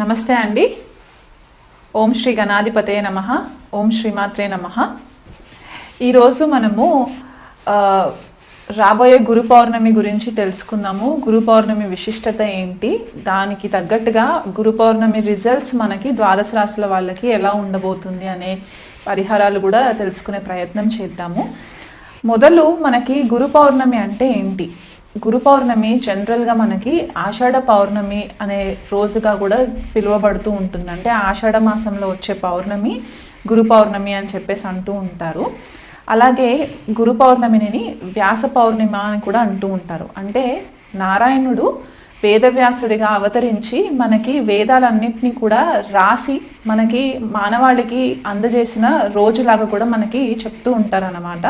నమస్తే అండి. ఓం శ్రీ గణాధిపతే నమ. ఓం శ్రీమాత్రే నమ. ఈరోజు మనము రాబోయే గురు పౌర్ణమి గురించి తెలుసుకుందాము. గురు పౌర్ణమి విశిష్టత ఏంటి? దానికి తగ్గట్టుగా గురు పౌర్ణమి రిజల్ట్స్ మనకి ద్వాదశ రాశుల వాళ్ళకి ఎలా ఉండబోతుంది అనే పరిహారాలు కూడా తెలుసుకునే ప్రయత్నం చేద్దాము. మొదలు మనకి గురు పౌర్ణమి అంటే ఏంటి? గురు పౌర్ణమి జనరల్గా మనకి ఆషాఢ పౌర్ణమి అనే రోజుగా కూడా పిలువబడుతూ ఉంటుంది. అంటే ఆషాఢ మాసంలో వచ్చే పౌర్ణమి గురు పౌర్ణమి అని చెప్పేసి అంటూ ఉంటారు. అలాగే గురు పౌర్ణమిని వ్యాస పౌర్ణిమ అని కూడా అంటూ ఉంటారు. అంటే నారాయణుడు వేదవ్యాసుడిగా అవతరించి మనకి వేదాలన్నింటినీ కూడా రాసి మనకి మానవాళికి అందజేసిన రోజులాగా కూడా మనకి చెప్తూ ఉంటారన్నమాట.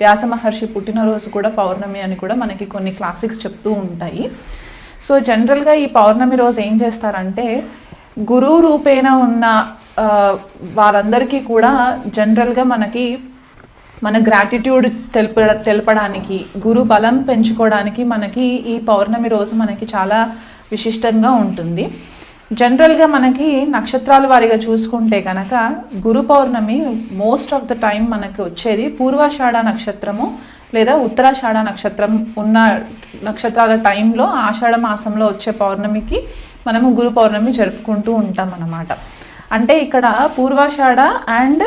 వ్యాస మహర్షి పుట్టినరోజు కూడా పౌర్ణమి అని కూడా మనకి కొన్ని క్లాసిక్స్ చెప్తూ ఉంటాయి. సో జనరల్గా ఈ పౌర్ణమి రోజు ఏం చేస్తారంటే గురువు రూపేణ ఉన్న వారందరికీ కూడా జనరల్గా మనకి మన గ్రాటిట్యూడ్ తెలుప తెలపడానికి గురు బలం పెంచుకోవడానికి మనకి ఈ పౌర్ణమి రోజు మనకి చాలా విశిష్టంగా ఉంటుంది. జనరల్గా మనకి నక్షత్రాల వారిగా చూసుకుంటే కనుక Guru Purnima most of the time మనకి వచ్చేది పూర్వాషాఢ నక్షత్రము లేదా ఉత్తరాషాఢ నక్షత్రం ఉన్న నక్షత్రాల టైంలో ఆషాఢ మాసంలో వచ్చే పౌర్ణమికి మనము గురు పౌర్ణమి జరుపుకుంటూ ఉంటాం అన్నమాట అంటే ఇక్కడ పూర్వాషాఢ అండ్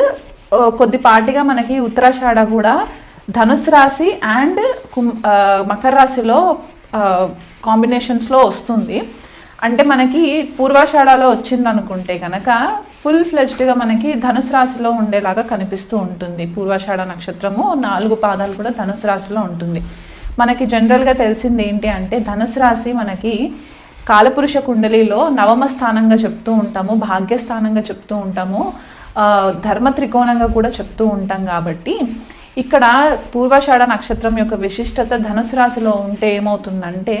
కొద్దిపాటిగా మనకి ఉత్తరాషాఢ కూడా ధనుసు రాశి అండ్ కుం- మకర రాశిలో కాంబినేషన్స్లో వస్తుంది. అంటే మనకి పూర్వాషాఢలో వచ్చింది అనుకుంటే కనుక ఫుల్ ఫ్లెజ్డ్గా మనకి ధనుసు రాశిలో ఉండేలాగా కనిపిస్తూ ఉంటుంది. పూర్వాషాఢ నక్షత్రము నాలుగు పాదాలు కూడా ధనుసు రాశిలో ఉంటుంది. మనకి జనరల్గా తెలిసింది ఏంటి అంటే ధనుసు రాశి మనకి కాలపురుష కుండలిలో నవమ స్థానంగా చెప్తూ ఉంటాము భాగ్యస్థానంగా చెప్తూ ఉంటాము. ధర్మ త్రికోణంగా కూడా చెప్తూ ఉంటాం కాబట్టి ఇక్కడ పూర్వాషాఢ నక్షత్రం యొక్క విశిష్టత ధనుసు రాశిలో ఉంటే ఏమవుతుందంటే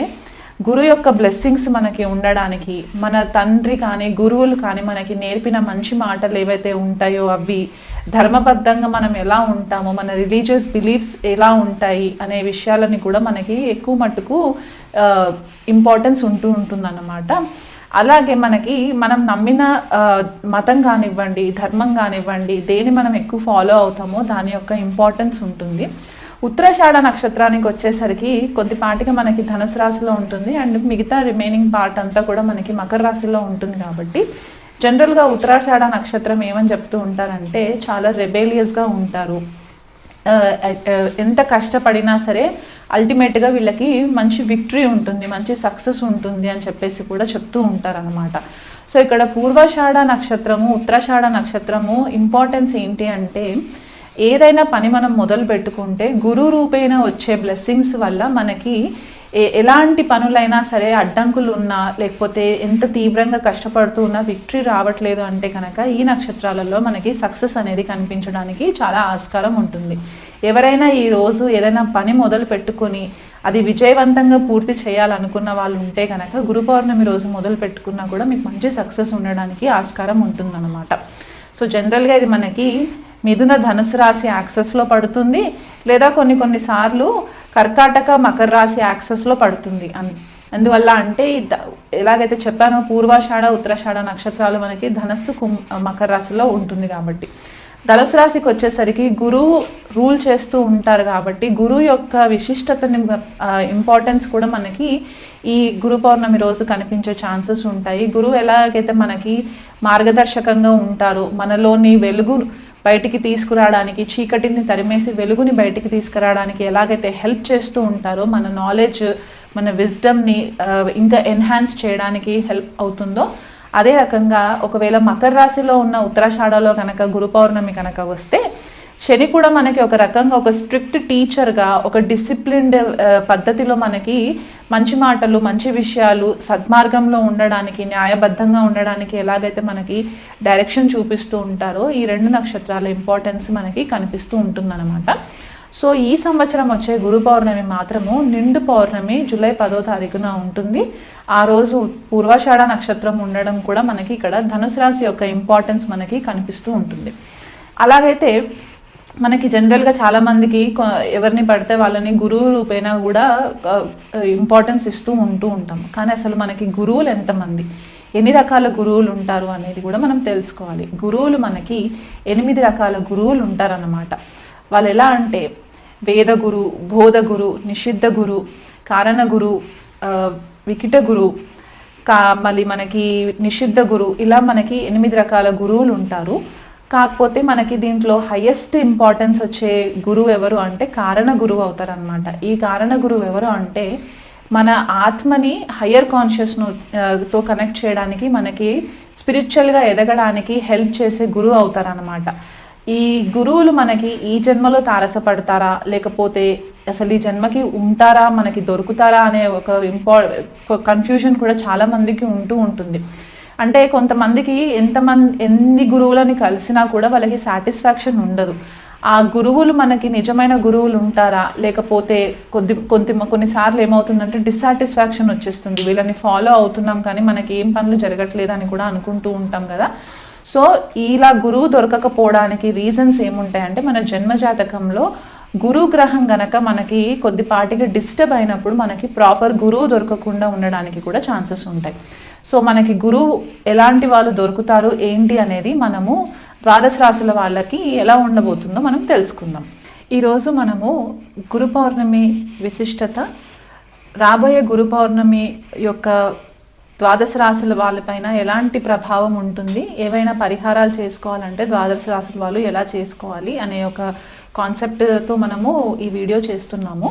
గురు యొక్క బ్లెస్సింగ్స్ మనకి ఉండడానికి మన తండ్రి కానీ గురువులు కానీ మనకి నేర్పిన మంచి మాటలు ఏవైతే ఉంటాయో అవి ధర్మబద్ధంగా మనం ఎలా ఉంటామో మన రిలీజియస్ బిలీఫ్స్ ఎలా ఉంటాయి అనే విషయాలని కూడా మనకి ఎక్కువ మట్టుకు ఇంపార్టెన్స్ ఉంటూ ఉంటుందన్నమాట. అలాగే మనకి మనం నమ్మిన మతం కానివ్వండి ధర్మం కానివ్వండి దేని మనం ఎక్కువ ఫాలో అవుతామో దాని యొక్క ఇంపార్టెన్స్ ఉంటుంది. ఉత్తరాషాఢ నక్షత్రానికి వచ్చేసరికి కొద్దిపాటిగా మనకి ధనుసు రాశిలో ఉంటుంది అండ్ మిగతా రిమైనింగ్ పార్ట్ అంతా కూడా మనకి మకర రాశిలో ఉంటుంది కాబట్టి జనరల్గా ఉత్తరాషాఢ నక్షత్రం ఏమని చెప్తూ ఉంటారంటే చాలా రెబేలియస్గా ఉంటారు. ఎంత కష్టపడినా సరే అల్టిమేట్గా వీళ్ళకి మంచి విక్టరీ ఉంటుంది మంచి సక్సెస్ ఉంటుంది అని చెప్పేసి కూడా చెప్తూ ఉంటారనమాట సో ఇక్కడ పూర్వాషాఢ నక్షత్రము ఉత్తరాషాఢ నక్షత్రము ఇంపార్టెన్స్ ఏంటి అంటే ఏదైనా పని మనం మొదలు పెట్టుకుంటే గురు రూపేణ వచ్చే బ్లెస్సింగ్స్ వల్ల మనకి ఎలాంటి పనులైనా సరే అడ్డంకులు ఉన్నా లేకపోతే ఎంత తీవ్రంగా కష్టపడుతూ ఉన్నా విక్టరీ రావట్లేదు అంటే కనుక ఈ నక్షత్రాలలో మనకి సక్సెస్ అనేది కనిపించడానికి చాలా ఆస్కారం ఉంటుంది. ఎవరైనా ఈ రోజు ఏదైనా పని మొదలు పెట్టుకొని అది విజయవంతంగా పూర్తి చేయాలనుకున్న వాళ్ళు ఉంటే కనుక గురు పౌర్ణమి రోజు మొదలు పెట్టుకున్నా కూడా మీకు మంచి సక్సెస్ ఉండడానికి ఆస్కారం ఉంటుందన్నమాట. సో జనరల్గా ఇది మనకి మిథున ధనుసు రాశి యాక్సెస్లో పడుతుంది. లేదా కొన్ని కొన్నిసార్లు కర్కాటక మకర రాశి యాక్సెస్లో పడుతుంది. అన్ అందువల్ల అంటే ఎలాగైతే చెప్పానో పూర్వాషాఢ ఉత్తరాషాఢ నక్షత్రాలు మనకి ధనస్సు కుం మకర రాశిలో ఉంటుంది కాబట్టి. ధనుసు రాశికి వచ్చేసరికి గురువు రూల్ చేస్తూ ఉంటారు కాబట్టి గురువు యొక్క విశిష్టతని ఇంపార్టెన్స్ కూడా మనకి ఈ గురు పౌర్ణమి రోజు కనిపించే ఛాన్సెస్ ఉంటాయి. గురువు ఎలాగైతే మనకి మార్గదర్శకంగా ఉంటారో మనలోని వెలుగు బయటికి తీసుకురావడానికి చీకటిని తరిమేసి వెలుగుని బయటికి తీసుకురావడానికి ఎలాగైతే హెల్ప్ చేస్తూ ఉంటారో మన నాలెడ్జ్ మన విజ్డమ్ని ఇంకా ఎన్హాన్స్ చేయడానికి హెల్ప్ అవుతుందో అదే రకంగా ఒకవేళ మకర రాశిలో ఉన్న ఉత్తరాషాఢలో కనుక గురు పౌర్ణమి కనుక వస్తే శని కూడా మనకి ఒక రకంగా ఒక స్ట్రిక్ట్ టీచర్గా ఒక డిసిప్లిన్డ్ పద్ధతిలో మనకి మంచి మాటలు మంచి విషయాలు సద్మార్గంలో ఉండడానికి న్యాయబద్ధంగా ఉండడానికి ఎలాగైతే మనకి డైరెక్షన్ చూపిస్తూ ఉంటారో ఈ రెండు నక్షత్రాల ఇంపార్టెన్స్ మనకి కనిపిస్తూ ఉంటుందన్నమాట. సో ఈ సంవత్సరం వచ్చే గురు పౌర్ణమి మాత్రము నిండు పౌర్ణమి జూలై పదో తారీఖున ఉంటుంది. ఆ రోజు పూర్వాషాఢ నక్షత్రం ఉండడం కూడా మనకి ఇక్కడ ధనుసు రాశి యొక్క ఇంపార్టెన్స్ మనకి కనిపిస్తూ ఉంటుంది. అలాగైతే మనకి జనరల్గా చాలా మందికి ఎవరిని పడితే వాళ్ళని గురువు రూపేణ కూడా ఇంపార్టెన్స్ ఇస్తూ ఉంటూ ఉంటాం. కానీ అసలు మనకి గురువులు ఎంతమంది? ఎన్ని రకాల గురువులు ఉంటారు అనేది కూడా మనం తెలుసుకోవాలి. గురువులు మనకి ఎనిమిది రకాల గురువులు ఉంటారన్నమాట. వాళ్ళు ఎలా అంటే వేద గురు బోధ గురు నిషిద్ధ గురు కారణ గురు వికిట గురు కా మళ్ళీ మనకి నిషిద్ధ గురు ఇలా మనకి ఎనిమిది రకాల గురువులు ఉంటారు. కాకపోతే మనకి దీంట్లో హయ్యెస్ట్ ఇంపార్టెన్స్ వచ్చే గురువు ఎవరు అంటే కారణ గురువు అవుతారనమాట ఈ కారణ గురువు ఎవరు అంటే మన ఆత్మని హయ్యర్ కాన్షియస్ను తో కనెక్ట్ చేయడానికి మనకి స్పిరిచువల్గా ఎదగడానికి హెల్ప్ చేసే గురువు అవుతారనమాట ఈ గురువులు మనకి ఈ జన్మలో తారసపడతారా? లేకపోతే అసలు ఈ జన్మకి ఉంటారా? మనకి దొరుకుతారా? అనే ఒక ఇంపార్ కన్ఫ్యూజన్ కూడా చాలా మందికి ఉంటూ ఉంటుంది. అంటే కొంతమందికి ఎంతమంది ఎన్ని గురువులని కలిసినా కూడా వాళ్ళకి సాటిస్ఫాక్షన్ ఉండదు. ఆ గురువులు మనకి నిజమైన గురువులు ఉంటారా? లేకపోతే కొద్ది కొద్ది కొన్నిసార్లు ఏమవుతుందంటే డిస్సాటిస్ఫాక్షన్ వచ్చేస్తుంది. వీళ్ళని ఫాలో అవుతున్నాం కానీ మనకి ఏం పనులు జరగట్లేదు అని కూడా అనుకుంటూ ఉంటాం కదా. సో ఇలా గురువు దొరకకపోవడానికి రీజన్స్ ఏముంటాయంటే మన జన్మ జాతకంలో గురు గ్రహం గనక మనకి కొద్దిపాటిగా డిస్టర్బ్ అయినప్పుడు మనకి ప్రాపర్ గురువు దొరకకుండా ఉండడానికి కూడా ఛాన్సెస్ ఉంటాయి. సో మనకి గురువు ఎలాంటి వాళ్ళు దొరుకుతారు ఏంటి అనేది మనము ద్వాదశ రాశుల వాళ్ళకి ఎలా ఉండబోతుందో మనం తెలుసుకుందాం. ఈరోజు మనము గురు పౌర్ణమి విశిష్టత రాబోయే గురు పౌర్ణమి యొక్క ద్వాదశ రాశుల వాళ్ళపైన ఎలాంటి ప్రభావం ఉంటుంది ఏవైనా పరిహారాలు చేసుకోవాలంటే ద్వాదశ రాశుల వాళ్ళు ఎలా చేసుకోవాలి అనే ఒక కాన్సెప్ట్తో మనము ఈ వీడియో చేస్తున్నాము.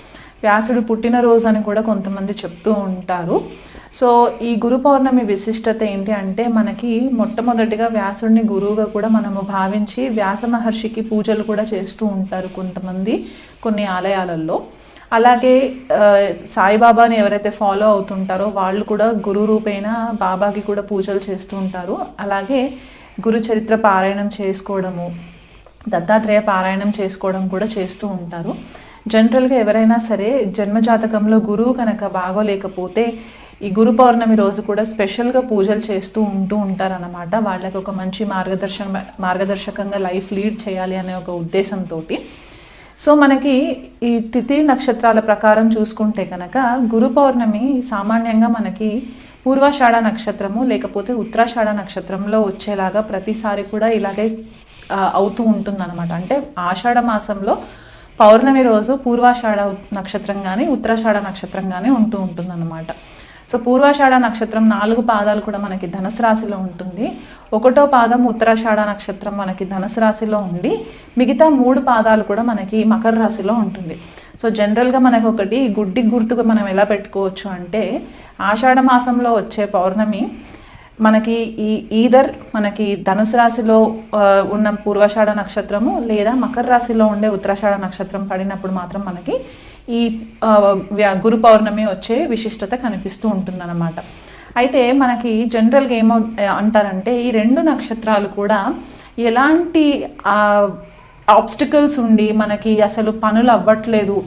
వ్యాసుడు పుట్టినరోజు అని కూడా కొంతమంది చెప్తూ ఉంటారు. సో ఈ గురు పౌర్ణమి విశిష్టత ఏంటి అంటే మనకి మొట్టమొదటిగా వ్యాసుడిని గురువుగా కూడా మనము భావించి వ్యాస మహర్షికి పూజలు కూడా చేస్తూ ఉంటారు కొంతమంది కొన్ని ఆలయాలలో. అలాగే సాయిబాబాని ఎవరైతే ఫాలో అవుతుంటారో వాళ్ళు కూడా గురు రూపేణ బాబాకి కూడా పూజలు చేస్తూ ఉంటారు. అలాగే గురు చరిత్ర పారాయణం చేసుకోవడము దత్తాత్రేయ పారాయణం చేసుకోవడం కూడా చేస్తూ ఉంటారు. జనరల్గా ఎవరైనా సరే జన్మజాతకంలో గురువు కనుక బాగోలేకపోతే ఈ గురు పౌర్ణమి రోజు కూడా స్పెషల్గా పూజలు చేస్తూ ఉంటూ ఉంటారన్నమాట. వాళ్ళకి ఒక మంచి మార్గదర్శన మార్గదర్శకంగా లైఫ్ లీడ్ చేయాలి అనే ఒక ఉద్దేశంతో సో మనకి ఈ తిథి నక్షత్రాల ప్రకారం చూసుకుంటే కనుక గురు పౌర్ణమి సామాన్యంగా మనకి పూర్వాషాఢ నక్షత్రము లేకపోతే ఉత్తరాషాఢ నక్షత్రంలో వచ్చేలాగా ప్రతిసారి కూడా ఇలాగే అవుతూ ఉంటుందన్నమాట. అంటే ఆషాఢ మాసంలో పౌర్ణమి రోజు పూర్వాషాఢ నక్షత్రం కానీ ఉత్తరాషాఢ నక్షత్రం కానీ ఉంటూ ఉంటుందన్నమాట. సో పూర్వాషాఢ నక్షత్రం నాలుగు పాదాలు కూడా మనకి ధనుసు రాశిలో ఉంటుంది. ఒకటో పాదం ఉత్తరాషాఢ నక్షత్రం మనకి ధనుసు రాశిలో ఉండి మిగతా మూడు పాదాలు కూడా మనకి మకర రాశిలో ఉంటుంది. సో జనరల్గా మనకు ఒకటి గుడ్డి గుర్తుగా మనం ఎలా పెట్టుకోవచ్చు అంటే ఆషాఢ మాసంలో వచ్చే పౌర్ణమి మనకి ఈ ఈదర్ మనకి ధనుసు రాశిలో ఉన్న పూర్వషాఢ నక్షత్రము లేదా మకర రాశిలో ఉండే ఉత్తరాషాఢ నక్షత్రం పడినప్పుడు మాత్రం మనకి ఈ గురు పౌర్ణమి వచ్చే విశిష్టత కనిపిస్తూ ఉంటుందన్నమాట. అయితే మనకి జనరల్గా ఏమో అంటారంటే ఈ రెండు నక్షత్రాలు కూడా ఎలాంటి ఆబ్స్టికల్స్ ఉండి మనకి అసలు పనులు అవ్వట్లేదు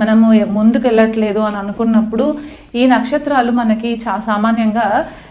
మనము ముందుకు వెళ్ళట్లేదు అని అనుకున్నప్పుడు ఈ నక్షత్రాలు మనకి చా సామాన్యంగా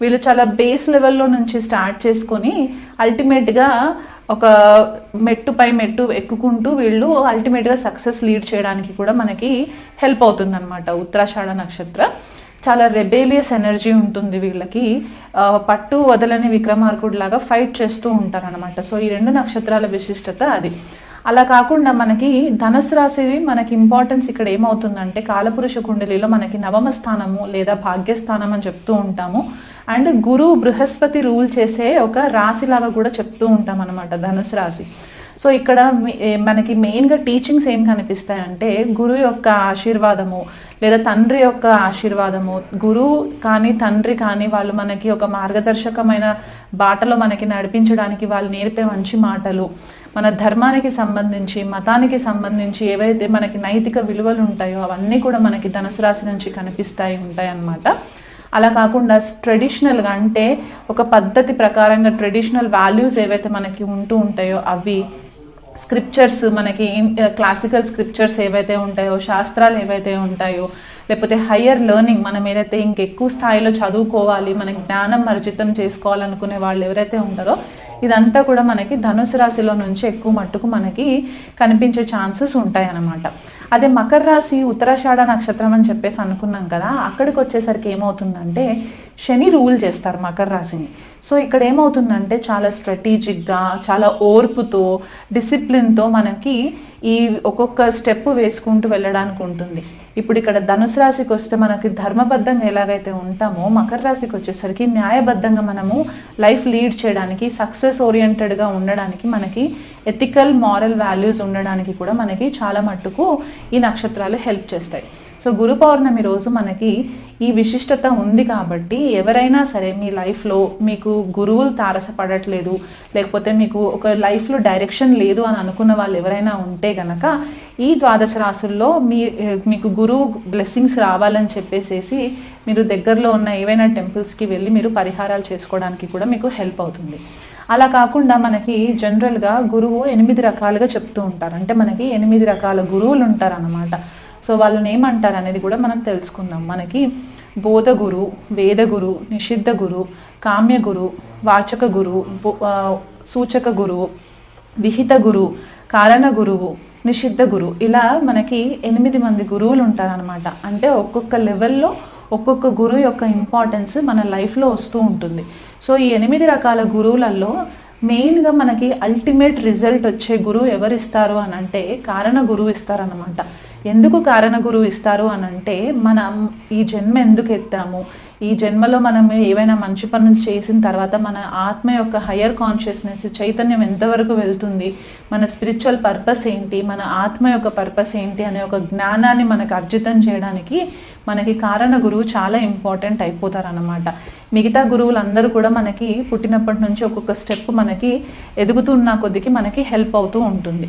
వీళ్ళు చాలా బేస్ లెవెల్లో నుంచి స్టార్ట్ చేసుకొని అల్టిమేట్గా ఒక మెట్టు పై మెట్టు ఎక్కుకుంటూ వీళ్ళు అల్టిమేట్గా సక్సెస్ లీడ్ చేయడానికి కూడా మనకి హెల్ప్ అవుతుందన్నమాట ఉత్తరాషాఢ నక్షత్ర. చాలా రెబేలియస్ ఎనర్జీ ఉంటుంది వీళ్ళకి. పట్టు వదలని విక్రమార్కుడు లాగా ఫైట్ చేస్తూ ఉంటారు అనమాట సో ఈ రెండు నక్షత్రాల విశిష్టత అది. అలా కాకుండా మనకి ధనుసు రాశి మనకి ఇంపార్టెన్స్ ఇక్కడ ఏమవుతుందంటే కాలపురుష కుండలిలో మనకి నవమ స్థానము లేదా భాగ్యస్థానం అని చెప్తూ ఉంటాము. అండ్ గురువు బృహస్పతి రూల్ చేసే ఒక రాశిలాగా కూడా చెప్తూ ఉంటాం అనమాట ధనుసు రాశి. సో ఇక్కడ మనకి మెయిన్గా టీచింగ్స్ ఏం కనిపిస్తాయంటే గురువు యొక్క ఆశీర్వాదము లేదా తండ్రి యొక్క ఆశీర్వాదము. గురువు కానీ తండ్రి కానీ వాళ్ళు మనకి ఒక మార్గదర్శకమైన బాటలో మనకి నడిపించడానికి వాళ్ళు నేర్పే మంచి మాటలు. మన ధర్మానికి సంబంధించి మతానికి సంబంధించి ఏవైతే మనకి నైతిక విలువలు ఉంటాయో అవన్నీ కూడా మనకి ధనుసు రాశి నుంచి కనిపిస్తాయి ఉంటాయి అన్నమాట అలా కాకుండా ట్రెడిషనల్గా అంటే ఒక పద్ధతి ప్రకారంగా ట్రెడిషనల్ వాల్యూస్ ఏవైతే మనకి ఉంటూ ఉంటాయో అవి స్క్రిప్చర్స్ మనకి క్లాసికల్ స్క్రిప్చర్స్ uh, ఏవైతే ఉంటాయో శాస్త్రాలు ఏవైతే ఉంటాయో లేకపోతే హయ్యర్ లెర్నింగ్ మనం ఏదైతే ఇంకెక్కువ స్థాయిలో చదువుకోవాలి మనకి జ్ఞానం అర్జితం చేసుకోవాలనుకునే వాళ్ళు ఎవరైతే ఉంటారో ఇదంతా కూడా మనకి ధనుసు రాశిలో నుంచి ఎక్కువ మట్టుకు మనకి కనిపించే ఛాన్సెస్ ఉంటాయి అన్నమాట అదే మకర రాశి ఉత్తరాషాఢ నక్షత్రం అని చెప్పేసి అనుకున్నాం కదా అక్కడికి వచ్చేసరికి ఏమవుతుందంటే శని రూల్ చేస్తారు మకర రాశిని. సో ఇక్కడ ఏమవుతుందంటే చాలా స్ట్రాటజిక్గా చాలా ఓర్పుతో డిసిప్లిన్తో మనకి ఈ ఒక్కొక్క స్టెప్ వేసుకుంటూ వెళ్ళడానికి ఉంటుంది. ఇప్పుడు ఇక్కడ ధనుసు రాశికి వస్తే మనకి ధర్మబద్ధంగా ఎలాగైతే ఉంటామో మకర రాశికి వచ్చేసరికి న్యాయబద్ధంగా మనము లైఫ్ లీడ్ చేయడానికి సక్సెస్ ఓరియంటెడ్గా ఉండడానికి మనకి ఎథికల్ మారల్ వాల్యూస్ ఉండడానికి కూడా మనకి చాలా మట్టుకు ఈ నక్షత్రాలు హెల్ప్ చేస్తాయి. సో గురు పౌర్ణమి రోజు మనకి ఈ విశిష్టత ఉంది కాబట్టి ఎవరైనా సరే మీ లైఫ్లో మీకు గురువులు తారసపడట్లేదు లేకపోతే మీకు ఒక లైఫ్లో డైరెక్షన్ లేదు అని అనుకున్న వాళ్ళు ఎవరైనా ఉంటే గనక ఈ ద్వాదశ రాసుల్లో మీ మీకు గురువు బ్లెస్సింగ్స్ రావాలని చెప్పేసేసి మీరు దగ్గరలో ఉన్న ఏవైనా టెంపుల్స్కి వెళ్ళి మీరు పరిహారాలు చేసుకోవడానికి కూడా మీకు హెల్ప్ అవుతుంది. అలా కాకుండా మనకి జనరల్గా గురువు ఎనిమిది రకాలుగా చెప్తూ ఉంటారు. అంటే మనకి ఎనిమిది రకాల గురువులు ఉంటారన్నమాట. సో వాళ్ళని ఏమంటారు అనేది కూడా మనం తెలుసుకుందాం. మనకి బోధ గురు వేద గురు నిషిద్ధ గురు కామ్య గురు వాచక గురు బో- సూచక గురువు విహిత గురు కారణ గురువు నిషిద్ధ గురు ఇలా మనకి ఎనిమిది మంది గురువులు ఉంటారనమాట అంటే ఒక్కొక్క లెవెల్లో ఒక్కొక్క గురువు యొక్క ఇంపార్టెన్స్ మన లైఫ్లో వస్తూ ఉంటుంది. సో ఈ ఎనిమిది రకాల గురువులలో మెయిన్గా మనకి అల్టిమేట్ రిజల్ట్ వచ్చే గురువు ఎవరిస్తారు అని అంటే కారణ గురువు ఇస్తారనమాట ఎందుకు కారణ గురువు ఇస్తారు అని అంటే మనం ఈ జన్మ ఎందుకు ఎత్తాము? ఈ జన్మలో మనం ఏవైనా మంచి పనులు చేసిన తర్వాత మన ఆత్మ యొక్క హయ్యర్ కాన్షియస్నెస్ చైతన్యం ఎంతవరకు వెళ్తుంది? మన స్పిరిచువల్ పర్పస్ ఏంటి? మన ఆత్మ యొక్క పర్పస్ ఏంటి? అనే ఒక జ్ఞానాన్ని మనకు అర్జితం చేయడానికి మనకి కారణ గురువు చాలా ఇంపార్టెంట్ అయిపోతారు మిగతా మిగతా గురువులందరూ కూడా మనకి పుట్టినప్పటి నుంచి ఒక్కొక్క స్టెప్ మనకి ఎదుగుతున్న కొద్దికి మనకి హెల్ప్ అవుతూ ఉంటుంది.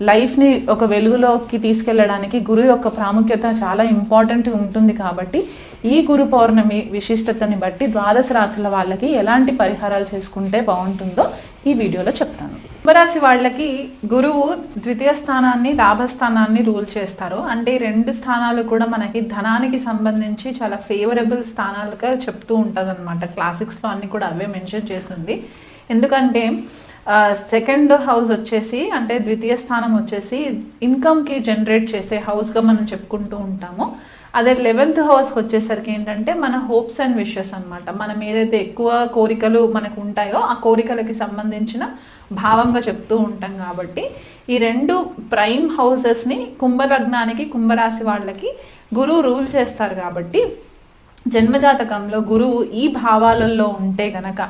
లైఫ్ని ఒక వెలుగులోకి తీసుకెళ్ళడానికి గురువు యొక్క ప్రాముఖ్యత చాలా ఇంపార్టెంట్ ఉంటుంది కాబట్టి ఈ గురు పౌర్ణమి విశిష్టతని బట్టి ద్వాదశ రాశుల వాళ్ళకి ఎలాంటి పరిహారాలు చేసుకుంటే బాగుంటుందో ఈ వీడియోలో చెప్తాను. కుంభరాశి వాళ్ళకి గురువు ద్వితీయ స్థానాన్ని లాభస్థానాన్ని రూల్ చేస్తారు. అంటే ఈ రెండు స్థానాలు కూడా మనకి ధనానికి సంబంధించి చాలా ఫేవరబుల్ స్థానాలుగా చెప్తూ ఉంటుంది అనమాట క్లాసిక్స్లో అన్ని కూడా అవే మెన్షన్ చేస్తుంది ఎందుకంటే సెకండ్ హౌస్ వచ్చేసి అంటే ద్వితీయ స్థానం వచ్చేసి ఇన్కమ్కి జనరేట్ చేసే హౌస్గా మనం చెప్పుకుంటూ ఉంటాము. అదే లెవెన్త్ హౌస్కి వచ్చేసరికి ఏంటంటే మన హోప్స్ అండ్ విషెస్ అన్నమాట. మనం ఏదైతే ఎక్కువ కోరికలు మనకు ఉంటాయో ఆ కోరికలకి సంబంధించిన భావంగా చెప్తూ ఉంటాం కాబట్టి ఈ రెండు ప్రైమ్ హౌసెస్ని కుంభలగ్నానికి కుంభరాశి వాళ్ళకి గురువు రూల్ చేస్తారు కాబట్టి జన్మజాతకంలో గురువు ఈ భావాలలో ఉంటే గనక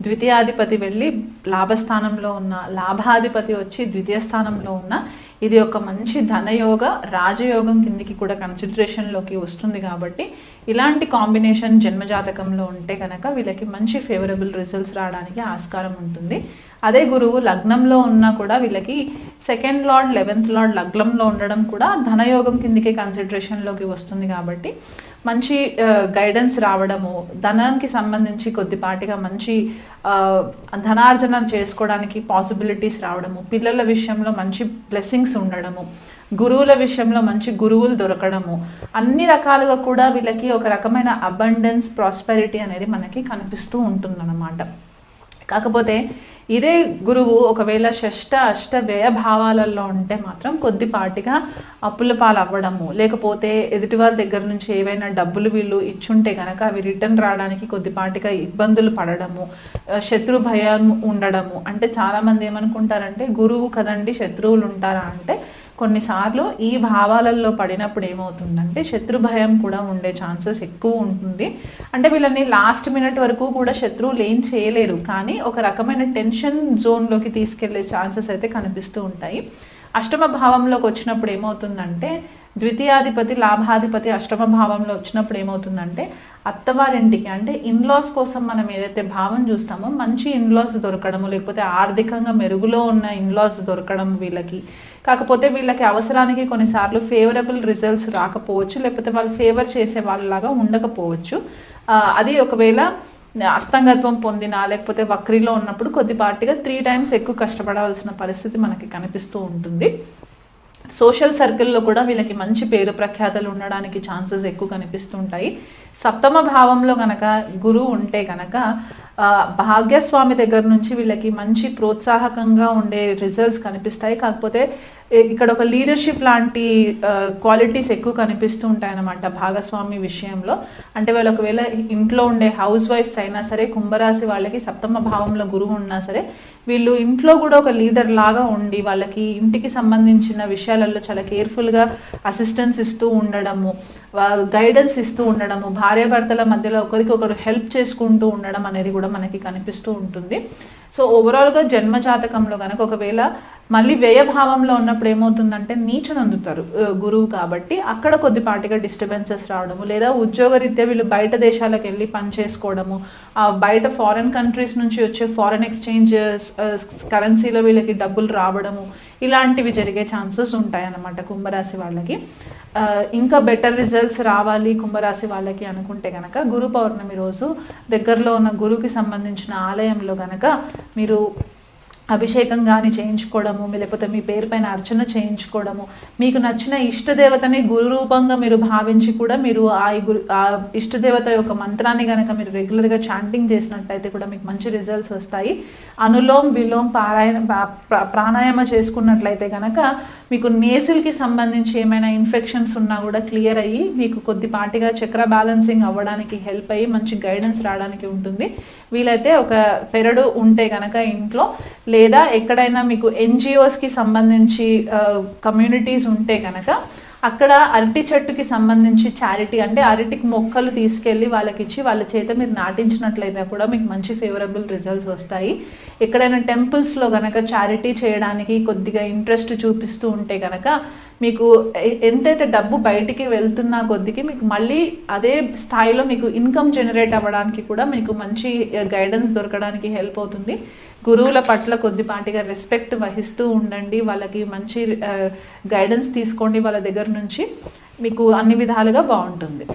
ద్వితీయాధిపతి వెళ్ళి లాభస్థానంలో ఉన్న లాభాధిపతి వచ్చి ద్వితీయ స్థానంలో ఉన్న ఇది ఒక మంచి ధనయోగ రాజయోగం కిందికి కూడా కన్సిడరేషన్లోకి వస్తుంది కాబట్టి ఇలాంటి కాంబినేషన్ జన్మజాతకంలో ఉంటే కనుక వీళ్ళకి మంచి ఫేవరబుల్ రిజల్ట్స్ రావడానికి ఆస్కారం ఉంటుంది. అదే గురువు లగ్నంలో ఉన్నా కూడా వీళ్ళకి సెకండ్ లార్డ్ లెవెన్త్ లార్డ్ లగ్నంలో ఉండడం కూడా ధనయోగం కిందికి కన్సిడరేషన్లోకి వస్తుంది కాబట్టి మంచి గైడెన్స్ రావడము ధనానికి సంబంధించి కొద్దిపాటిగా మంచి ధనార్జన చేసుకోవడానికి పాసిబిలిటీస్ రావడము పిల్లల విషయంలో మంచి బ్లెస్సింగ్స్ ఉండడము గురువుల విషయంలో మంచి గురువులు దొరకడము అన్ని రకాలుగా కూడా వీళ్ళకి ఒక రకమైన అబండెన్స్ ప్రాస్పెరిటీ అనేది మనకి కనిపిస్తూ ఉంటుందన్నమాట. కాకపోతే ఇదే గురువు ఒకవేళ షష్ట అష్ట వ్యయ భావాలలో ఉంటే మాత్రం కొద్దిపాటిగా అప్పుల పాలవ్వడము లేకపోతే ఎదుటి వాళ్ళ దగ్గర నుంచి ఏవైనా డబ్బులు వీళ్ళు ఇచ్చుంటే కనుక అవి రిటర్న్ రావడానికి కొద్దిపాటిగా ఇబ్బందులు పడడము శత్రు భయం ఉండడము. అంటే చాలామంది ఏమనుకుంటారంటే గురువు కదండి శత్రువులు ఉంటారా అంటే కొన్నిసార్లు ఈ భావాలలో పడినప్పుడు ఏమవుతుందంటే శత్రు భయం కూడా ఉండే ఛాన్సెస్ ఎక్కువ ఉంటుంది. అంటే వీళ్ళని లాస్ట్ మినిట్ వరకు కూడా శత్రువులు ఏం చేయలేరు. కానీ ఒక రకమైన టెన్షన్ జోన్లోకి తీసుకెళ్ళే ఛాన్సెస్ అయితే కనిపిస్తూ ఉంటాయి. అష్టమ భావంలోకి వచ్చినప్పుడు ఏమవుతుందంటే ద్వితీయాధిపతి లాభాధిపతి అష్టమ భావంలో వచ్చినప్పుడు ఏమవుతుందంటే అత్తవారింటికి అంటే ఇన్లాస్ కోసం మనం ఏదైతే భావం చూస్తామో మంచి ఇన్లాస్ దొరకడము లేకపోతే ఆర్థికంగా మెరుగులో ఉన్న ఇన్లాస్ దొరకడం వీళ్ళకి. కాకపోతే వీళ్ళకి అవసరానికి కొన్నిసార్లు ఫేవరబుల్ రిజల్ట్స్ రాకపోవచ్చు లేకపోతే వాళ్ళు ఫేవర్ చేసే వాళ్ళలాగా ఉండకపోవచ్చు. అది ఒకవేళ అస్తంగత్వం పొందిన లేకపోతే వక్రీలో ఉన్నప్పుడు కొద్దిపాటిగా త్రీ టైమ్స్ ఎక్కువ కష్టపడాల్సిన పరిస్థితి మనకి కనిపిస్తూ ఉంటుంది. సోషల్ సర్కిల్లో కూడా వీళ్ళకి మంచి పేరు ప్రఖ్యాతలు ఉండడానికి ఛాన్సెస్ ఎక్కువ కనిపిస్తుంటాయి. సప్తమ భావంలో గనక గురువు ఉంటే గనక భాగ్యస్వామి దగ్గర నుంచి వీళ్ళకి మంచి ప్రోత్సాహకంగా ఉండే రిజల్ట్స్ కనిపిస్తాయి. కాకపోతే ఇక్కడ ఒక లీడర్షిప్ లాంటి క్వాలిటీస్ ఎక్కువ కనిపిస్తూ ఉంటాయన్నమాట భాగస్వామి విషయంలో. అంటే వాళ్ళు ఒకవేళ ఇంట్లో ఉండే హౌస్ వైఫ్స్ అయినా సరే కుంభరాశి వాళ్ళకి సప్తమ భావంలో గురువు ఉన్నా సరే వీళ్ళు ఇంట్లో కూడా ఒక లీడర్ లాగా ఉండి వాళ్ళకి ఇంటికి సంబంధించిన విషయాలలో చాలా కేర్ఫుల్గా అసిస్టెన్స్ ఇస్తూ ఉండడము గైడెన్స్ ఇస్తూ ఉండడము భార్యాభర్తల మధ్యలో ఒకరికి ఒకరు హెల్ప్ చేసుకుంటూ ఉండడం అనేది కూడా మనకి కనిపిస్తూ ఉంటుంది. సో ఓవరాల్గా జన్మ జాతకంలో కనుక ఒకవేళ మళ్ళీ వ్యయభావంలో ఉన్నప్పుడు ఏమవుతుందంటే నీచను అందుతారు గురువు కాబట్టి అక్కడ కొద్దిపాటిగా డిస్టర్బెన్సెస్ రావడము లేదా ఉద్యోగరీత్యా వీళ్ళు బయట దేశాలకు వెళ్ళి పని చేసుకోవడము బయట ఫారెన్ కంట్రీస్ నుంచి వచ్చే ఫారెన్ ఎక్స్చేంజ్ కరెన్సీలో వీళ్ళకి డబ్బులు రావడము ఇలాంటివి జరిగే ఛాన్సెస్ ఉంటాయన్నమాట కుంభరాశి వాళ్ళకి. ఇంకా బెటర్ రిజల్ట్స్ రావాలి కుంభరాశి వాళ్ళకి అనుకుంటే కనుక గురు పౌర్ణమి రోజు దగ్గరలో ఉన్న గురువుకి సంబంధించిన ఆలయంలో కనుక మీరు అభిషేకం కానీ చేయించుకోవడము లేకపోతే మీ పేరు పైన అర్చన చేయించుకోవడము మీకు నచ్చిన ఇష్టదేవతని గురు రూపంగా మీరు భావించి కూడా మీరు ఆ గురు ఆ ఇష్టదేవత యొక్క మంత్రాన్ని కనుక మీరు రెగ్యులర్గా చాంటింగ్ చేసినట్టయితే కూడా మీకు మంచి రిజల్ట్స్ వస్తాయి. అనులోమ్ విలోమ్ పారాయణ ప్రా- ప్రాణాయామ చేసుకున్నట్లయితే కనుక మీకు నేసిల్కి సంబంధించి ఏమైనా ఇన్ఫెక్షన్స్ ఉన్నా కూడా క్లియర్ అయ్యి మీకు కొద్దిపాటిగా చక్ర బ్యాలెన్సింగ్ అవ్వడానికి హెల్ప్ అయ్యి మంచి గైడెన్స్ రావడానికి ఉంటుంది. వీలైతే ఒక పెరడు ఉంటే కనుక ఇంట్లో లేదా ఎక్కడైనా మీకు ఎన్జిఓస్కి సంబంధించి కమ్యూనిటీస్ ఉంటే కనుక అక్కడ అరటి చెట్టుకి సంబంధించి చారిటీ అంటే అరటికి మొక్కలు తీసుకెళ్ళి వాళ్ళకి ఇచ్చి వాళ్ళ చేత మీరు నాటించినట్లయితే కూడా మీకు మంచి ఫేవరబుల్ రిజల్ట్స్ వస్తాయి. ఎక్కడైనా టెంపుల్స్లో కనుక చారిటీ చేయడానికి కొద్దిగా ఇంట్రెస్ట్ చూపిస్తూ ఉంటే కనుక మీకు ఎంతైతే డబ్బు బయటికి వెళ్తున్నా కొద్దికి మీకు మళ్ళీ అదే స్థాయిలో మీకు ఇన్కమ్ జనరేట్ అవ్వడానికి కూడా మీకు మంచి eh, గైడెన్స్ దొరకడానికి హెల్ప్ అవుతుంది. గురువుల పట్ల కొద్దిపాటిగా రెస్పెక్ట్ వహిస్తూ ఉండండి. వాళ్ళకి మంచి గైడెన్స్ తీసుకోండి వాళ్ళ దగ్గర నుంచి. మీకు అన్ని విధాలుగా బాగుంటుంది.